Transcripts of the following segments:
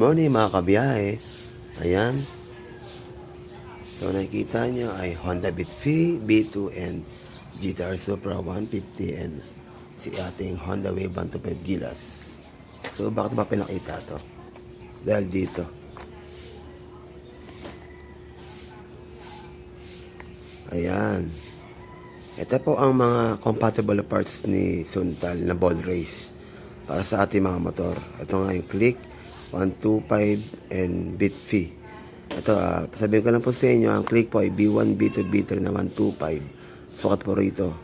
morning mga kabiyahe. Ayan. So nakikita nyo ay Honda Beat V, B2 and GTR Supra 150 and si ating Honda Wave 125 Gilas. So bakit ba pinakita to? Dahil dito. Ayan. Ito po ang mga compatible parts ni Suntal na ball race para sa ating mga motor. Ito nga yung click, 125 and bit fee. Ito, ah, sabihin ko lang po sa inyo, ang click po ay B1, B2, B3 na 125. Sukat po rito.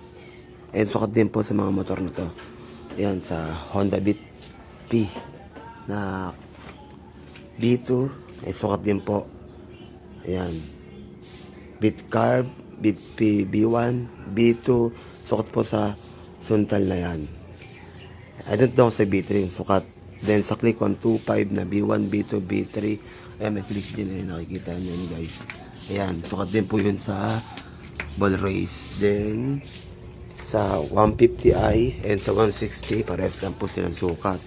And sukat din po sa mga motor na to. Ayan, sa Honda Beat P na B2 ay sukat din po. Ayan. Bit carb, bit P, B1, B2, sukat po sa suntal na yan. I don't know sa B3 yung sukat. Then sa click 125 na B1, B2, B3, ayan may click din eh, nakikita nyo yun guys. Ayan, sukat din po yun sa ball race. Then sa 150i and sa 160, pares lang po silang sukat.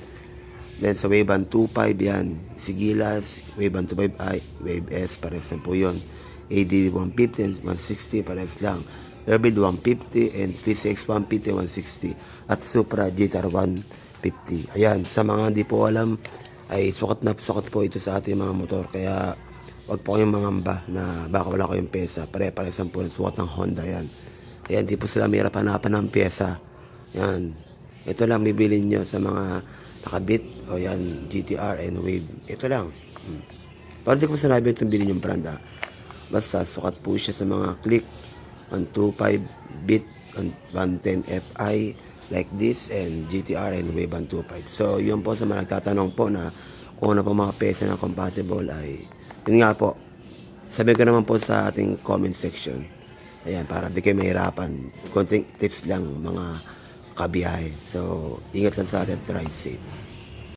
Then sa Wave Band 25 yan, si Gilas, Wave Band 25i, Wave S, pares lang po yun. ADV 150 and 160, pares lang. Turbid 150 and PCX 150, 160. At Supra GTR 150. Ayan, sa mga hindi po alam, ay sukat na sukat po ito sa ating mga motor. Kaya, wag po kayong mangamba na baka wala kayong pesa. Pare-paresan po ng sukat ng Honda yan. Kaya hindi po sila mahirap hanapan ng pyesa. Yan. Ito lang bibili nyo sa mga nakabit o yan, GTR and Wave. Ito lang. Hmm. Pero di ko sinabi itong bilhin yung brand ah. Basta sukat po siya sa mga click 125 bit 110 Fi like this and GTR and Wave 125. So yun po sa mga nagtatanong po na kung ano po mga pesa na compatible ay yun nga po. Sabi ko naman po sa ating comment section. Ayan, para di kayo mahirapan. Konting tips lang mga kabiyahe. So, ingat lang sa atin, try safe.